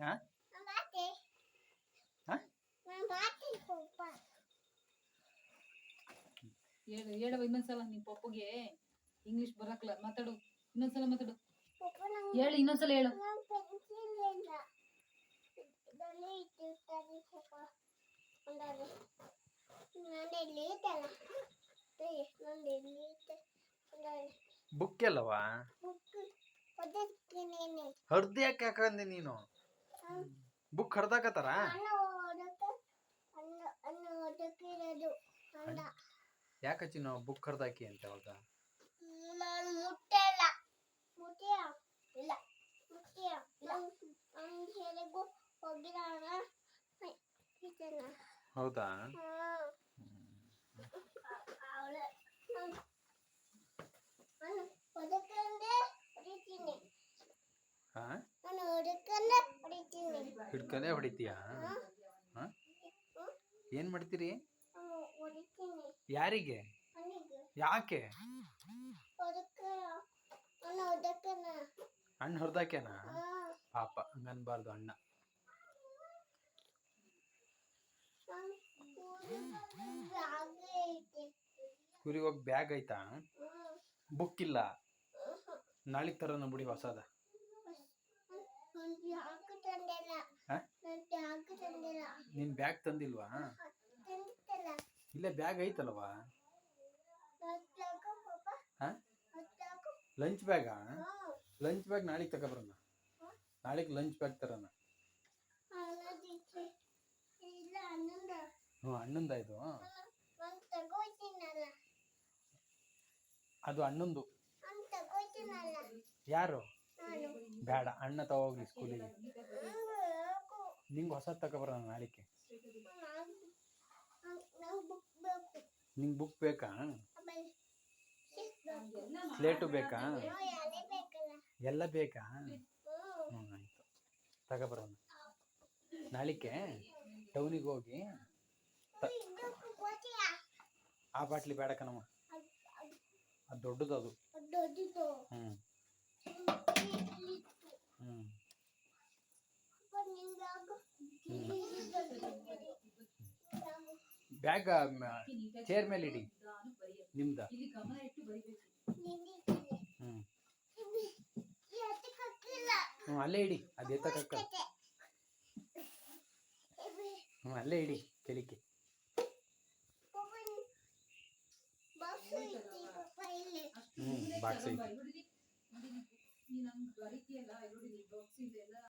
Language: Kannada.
ಹಾ ಹಾ ಹೇಳು ಹೇಳವ ಇನ್ನೊಂದ್ಸಲ ನಿಮ್ ಪಪ್ಪಗೆ. ಇಂಗ್ಲಿಷ್ ಬರಕ್ಲ ಮಾತಾಡು. ಇನ್ನೊಂದ್ಸಲ ಮಾತಾಡು. ಹೇಳು ಇನ್ನೊಂದ್ಸಲ ಹೇಳು. ಬುಕ್ ಎಲ್ಲವಾ? ಹರ್ದು ಯಾಕೆ ಹಾಕಂದೆ ನೀನು? ಬುಕ್ ಹರ್ದಾಕತ್ತಾರ ಯಾಕೆ ನಾವು ಬುಕ್ ಹರ್ದಾಕಿ ಅಂತ ಅವಾಗ ನಾನು ಹಿಡ್ಕೊಂಡೇ ಹೊಡಿತೀಯಾ? ಹಾಂ? ಏನ್ ಮಾಡ್ತೀರಿ? ಯಾರಿಗೆ? ಯಾಕೆ? ಅಣ್ಣ ಹೊರ್ದಾಕ್ಯಾನ ಹಾ ಪಾಪ, ಹಂಗನ್ಬಾರ್ದು ಅಣ್ಣ. ನಾನು ಹಾಗೆ ಬ್ಯಾಗ್ ಐತಾ ಬುಕ್ ಇಲ್ಲ. ನಾಳೆಗೆ ತರೋಣ ಬಿಡಿ ಹೊಸದ ನಾನು ಯಾಕೆ ತಂದಿಲ್ಲ ಹಾ? ನಾನು ಯಾಕೆ ತಂದಿಲ್ಲ ನಿನ್ ಬ್ಯಾಗ್ ತಂದಿಲ್ವಾ? ಇಲ್ಲೇ ಬ್ಯಾಗ್ ಐತಲ್ವಾ ಲಂಚ್ ಬ್ಯಾಗ ಲಂಚ್ ಬ್ಯಾಗ್ ನಾಳೆಗೆ ತಗೊಬರೋಣ. ನಾಳೆಗೆ ಲಂಚ್ ಬ್ಯಾಗ್ ತರೋಣ. ಹ್ಞೂ ಅಣ್ಣಂದ ಇದು ಅದು ಅಣ್ಣಂದು ಯಾರು? ಬೇಡ ಅಣ್ಣ ತಗೋಗ್ಲಿ ಸ್ಕೂಲಿಗೆ ನಿಂಗೆ ಹೊಸ ತಗೊಬರೋಣ ನಾಳೆಗೆ ನಂಗೆ ಬುಕ್ ಬುಕ್? ಸ್ಲೇಟು ಬೇಕಾ? ಎಲ್ಲ ಬೇಕಾ? ಹ್ಞೂ ಆಯಿತು. ತಗೊಬರೋಣ ನಾಳಿಕೆ ಟೌನಿಗೆ ಹೋಗಿ ಆ ಬಾಟ್ಲಿ ಬೇಡ ಕಣಮ್ಮ ಅದು ದೊಡ್ಡದು ಅದು ಹ್ಞೂ ಇಲ್ಲಿತ್ತು. ಹ್ಞೂ ಅಪ್ಪ ನಿಂಗೆ ಆಗು. ಇದು ದೊಡ್ಡದು. ನಾವು ಬ್ಯಾಗ್ ಚೇರ್ ಮೇಲೆ ಇಡಿ. ನಿಮ್ದ. ಹ್ಞೂ ಅಲ್ಲೇ ಇಡಿ. ಅದು ಎತ್ತಕ್ಕ ಹ್ಞೂ ಅಲ್ಲೇ ಇಡಿ ಕೆಲಿಕೆ. ಹ್ಞೂ ಬಾಕ್ಸ್ ಐತಿ.